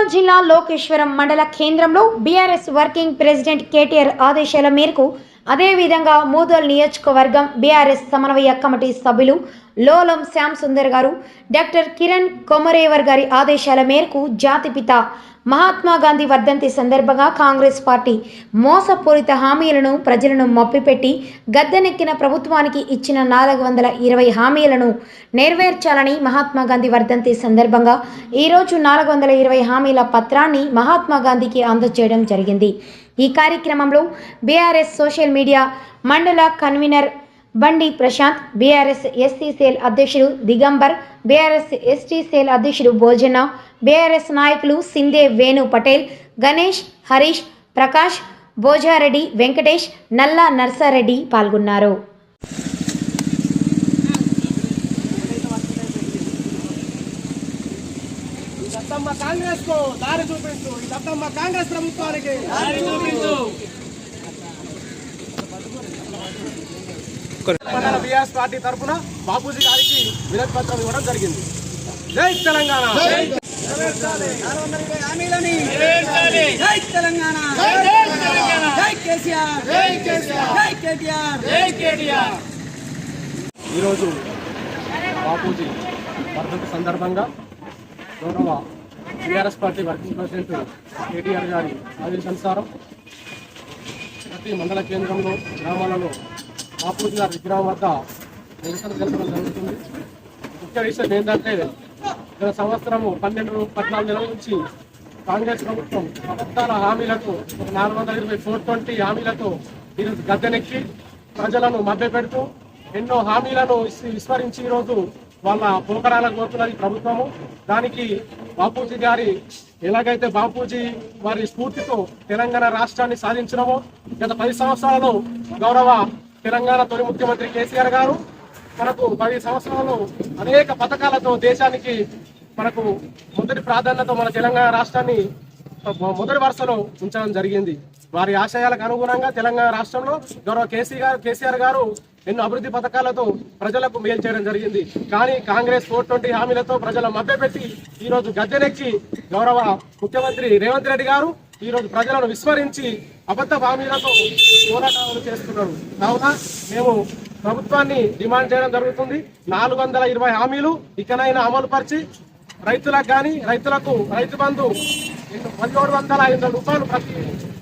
జగిత్యాల జిల్లా లోకేశ్వరం మండల కేంద్రంలో బీఆర్ఎస్ వర్కింగ్ ప్రెసిడెంట్ కేటీఆర్ ఆదేశాల మేరకు అదేవిధంగా మూదల్ నియోజకవర్గం బీఆర్ఎస్ సమన్వయ కమిటీ సభ్యులు లోలం శ్యామ్ సుందర్ గారు డాక్టర్ కిరణ్ కొమరేవర్ గారి ఆదేశాల మేరకు జాతిపిత మహాత్మా గాంధీ వర్ధంతి సందర్భంగా కాంగ్రెస్ పార్టీ మోసపూరిత హామీలను ప్రజలను మప్పిపెట్టి గద్దెనెక్కిన ప్రభుత్వానికి ఇచ్చిన నాలుగు వందల ఇరవై హామీలను నెరవేర్చాలని మహాత్మా గాంధీ వర్ధంతి సందర్భంగా ఈరోజు నాలుగు వందల ఇరవై హామీల పత్రాన్ని మహాత్మా గాంధీకి అందజేయడం జరిగింది. ఈ కార్యక్రమంలో బీఆర్ఎస్ సోషల్ మీడియా మండల convener Bandi Prashanth BRS SC sale అధ్యక్షుడు దిగంబర్ బీఆర్ఎస్ ఎస్టీ సేల్ అధ్యక్షుడు భోజన బీఆర్ఎస్ నాయకులు సిందే వేణు పటేల్ గణేష్ హరీష్ ప్రకాష్ భోజారెడ్డి వెంకటేష్ నల్లా నర్సారెడ్డి పాల్గొన్నారు. కాంగ్రెస్ కాంగ్రెస్ ప్రభుత్వానికి మండల బీఆర్ఎస్ పార్టీ తరఫున బాపూజీ గారికి వినతి పత్రం ఇవ్వడం జరిగింది. జై తెలంగాణ! జై తెలంగాణ! జై జై కేటీఆర్! ఈరోజు బాపూజీ వర్ధంతి సందర్భంగా గౌరవ TRS party working president KTR గారి ఆదేశానుసారం ప్రతి మండల కేంద్రంలో గ్రామాలలో బాపూజీ గారి విగ్రహం వద్ద నిరసన తెలపడం జరుగుతుంది. ముఖ్య విషయం ఏంటంటే గత సంవత్సరము పన్నెండు పద్నాలుగు నెలల నుంచి కాంగ్రెస్ ప్రభుత్వం అబద్ధాల హామీలతో నాలుగు వందల ఇరవై ఫోర్ ట్వంటీ హామీలతో ఈరోజు గద్దెనెక్కి ప్రజలను మభ్యపెడుతూ ఎన్నో హామీలను విస్మరించి ఈరోజు వాళ్ళ పోకరాలకు పోతున్నది ప్రభుత్వము. దానికి బాపూజీ గారి ఎలాగైతే బాపూజీ వారి స్ఫూర్తితో తెలంగాణ రాష్ట్రాన్ని సాధించినమో గత పది సంవత్సరాలు గౌరవ తెలంగాణ తొలి ముఖ్యమంత్రి కేసీఆర్ గారు మనకు పది సంవత్సరాలు అనేక పథకాలతో దేశానికి మనకు మొదటి ప్రాధాన్యత మన తెలంగాణ రాష్ట్రాన్ని మొదటి వరుసలో ఉంచడం జరిగింది. వారి ఆశయాలకు అనుగుణంగా తెలంగాణ రాష్ట్రంలో గౌరవ కేసీ గారు కేసీఆర్ గారు ఎన్నో అభివృద్ధి పథకాలతో ప్రజలకు మేలు చేయడం జరిగింది. కానీ కాంగ్రెస్ ఫోర్ ట్వంటీ హామీలతో ప్రజల మభ్యపెట్టి ఈ రోజు గద్దెనెక్కి గౌరవ ముఖ్యమంత్రి రేవంత్ రెడ్డి గారు ఈ రోజు ప్రజలను విస్మరించి అబద్ధ హామీలతో పోరాటాలు చేస్తున్నారు. కావున మేము ప్రభుత్వాన్ని డిమాండ్ చేయడం జరుగుతుంది. నాలుగు వందల ఇరవై హామీలు ఇకనైనా అమలు పరిచి రైతులకు కానీ రైతులకు రైతు బంధు పదిహేడు వందల ఐదు రూపాయలు ప్రతి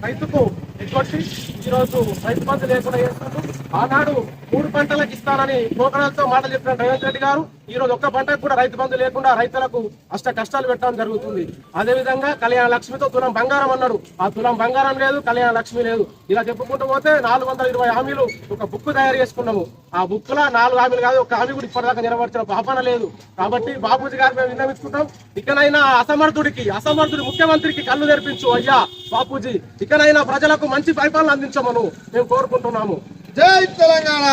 రైతుకు ఎగ్గొట్టి ఈరోజు రైతు బంధు లేకుండా చేస్తున్నారు. ఆనాడు మూడు పంటలకు ఇస్తానని పోకడలతో మాటలు చెప్పిన రేవంత్ రెడ్డి గారు ఈరోజు ఒక్క పంటకు కూడా రైతు బంధు లేకుండా రైతులకు అష్ట కష్టాలు పెట్టడం జరుగుతుంది. అదే విధంగా కళ్యాణ లక్ష్మితో తులం బంగారం అన్నాడు. ఆ తులం బంగారం లేదు కళ్యాణ లక్ష్మి లేదు. ఇలా చెప్పుకుంటూ పోతే నాలుగు వందల ఇరవై హామీలు ఒక బుక్ తయారు చేసుకున్నాము. ఆ బుక్లో నాలుగు హామీలు కాదు ఒక హామీ కూడా ఇప్పటిదాకా నెరవేర్చిన పాపన లేదు. కాబట్టి బాబూజీ గారు మేము విన్నవించుకుంటాం. ఇకనైనా అసమర్థుడికి అసమర్థుడి ముఖ్యమంత్రికి కళ్ళు తెరిపించు అయ్యా బాపూజీ ఇకనైనా ప్రజలకు మంచి పరిపాలన అందించమను మేము కోరుకుంటున్నాము. జై తెలంగాణ!